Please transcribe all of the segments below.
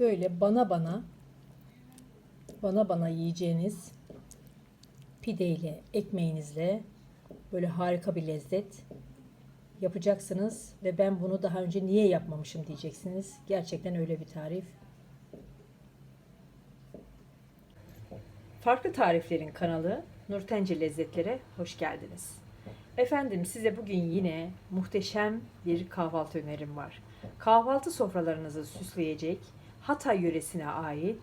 böyle bana bana bana bana yiyeceğiniz pideyle, ekmeğinizle böyle harika bir lezzet yapacaksınız ve ben bunu daha önce niye yapmamışım diyeceksiniz. Gerçekten öyle bir tarif. Farklı Tariflerin kanalı Nurtenci Lezzetlere hoş geldiniz. Efendim size bugün yine muhteşem bir kahvaltı önerim var. Kahvaltı sofralarınızı süsleyecek Hatay yöresine ait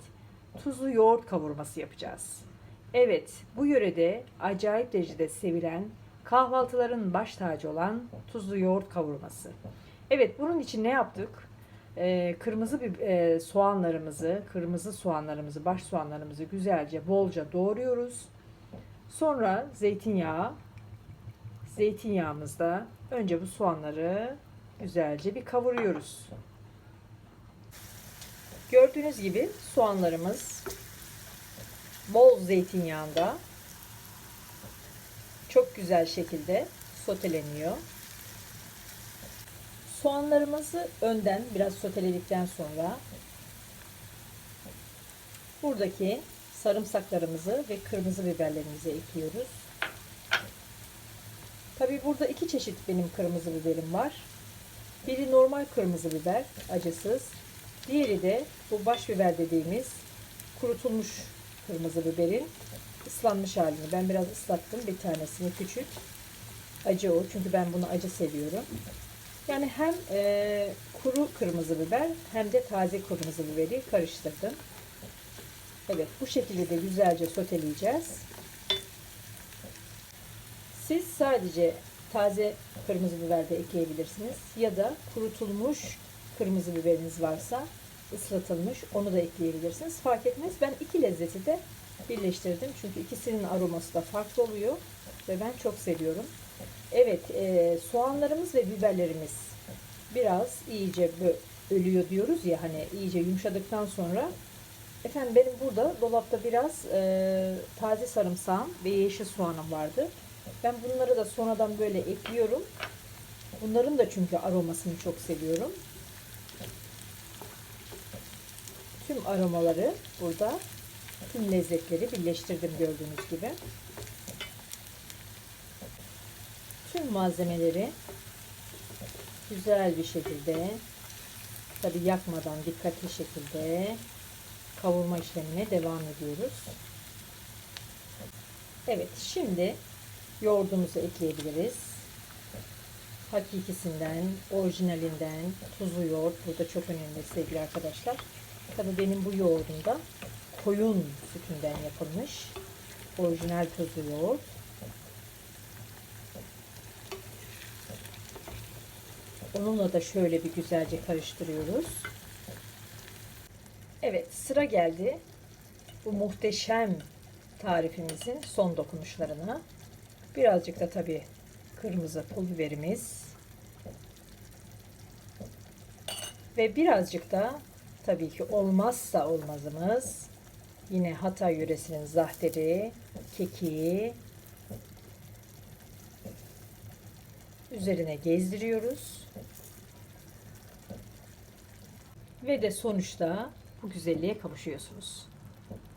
tuzlu yoğurt kavurması yapacağız. Evet, bu yörede acayip derecede sevilen kahvaltıların baş tacı olan tuzlu yoğurt kavurması. Evet, bunun için ne yaptık? Ee, kırmızı bir e, soğanlarımızı, kırmızı soğanlarımızı, baş soğanlarımızı güzelce bolca doğruyoruz. Sonra zeytinyağı, zeytinyağımızda önce bu soğanları güzelce bir kavuruyoruz. Gördüğünüz gibi soğanlarımız bol zeytinyağında çok güzel şekilde soteleniyor. Soğanlarımızı önden biraz soteledikten sonra buradaki sarımsaklarımızı ve kırmızı biberlerimizi ekliyoruz. Tabi burada iki çeşit benim kırmızı biberim var. Biri normal kırmızı biber, acısız. Diğeri de bu baş biber dediğimiz kurutulmuş kırmızı biberin ıslanmış halini. Ben biraz ıslattım bir tanesini küçük. Acı o çünkü ben bunu acı seviyorum. Yani hem e, kuru kırmızı biber hem de taze kırmızı biberi karıştırdım. Evet bu şekilde de güzelce soteleyeceğiz. Siz sadece taze kırmızı biber de ekleyebilirsiniz ya da kurutulmuş kırmızı biberiniz varsa ıslatılmış onu da ekleyebilirsiniz. Fark etmez. Ben iki lezzeti de birleştirdim. Çünkü ikisinin aroması da farklı oluyor ve ben çok seviyorum. Evet, e, soğanlarımız ve biberlerimiz biraz iyice ölüyor diyoruz ya hani iyice yumuşadıktan sonra efendim benim burada dolapta biraz e, taze sarımsağım ve yeşil soğanım vardı. Ben bunları da sonradan böyle ekliyorum. Bunların da çünkü aromasını çok seviyorum. Tüm aromaları burada, tüm lezzetleri birleştirdim gördüğünüz gibi. Tüm malzemeleri güzel bir şekilde tabi yakmadan dikkatli şekilde kavurma işlemine devam ediyoruz. Evet şimdi yoğurdumuzu ekleyebiliriz. Hakikisinden, orijinalinden tuzlu yoğurt burada çok önemli sevgili arkadaşlar. Tabi benim bu yoğurdum da koyun sütünden yapılmış orijinal tuzlu yoğurt. Onunla da şöyle bir güzelce karıştırıyoruz. Evet sıra geldi bu muhteşem tarifimizin son dokunuşlarına. Birazcık da tabii kırmızı pul biberimiz. Ve birazcık da tabii ki olmazsa olmazımız yine Hatay yöresinin zahteri, kekiği üzerine gezdiriyoruz. Ve de sonuçta bu güzelliğe kavuşuyorsunuz.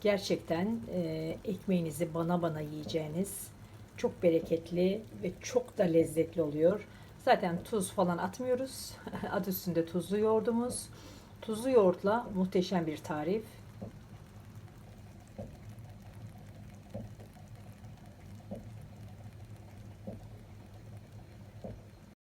Gerçekten e, ekmeğinizi bana bana yiyeceğiniz çok bereketli ve çok da lezzetli oluyor. Zaten tuz falan atmıyoruz. Adı üstünde tuzlu yoğurdumuz. Tuzlu yoğurtla muhteşem bir tarif.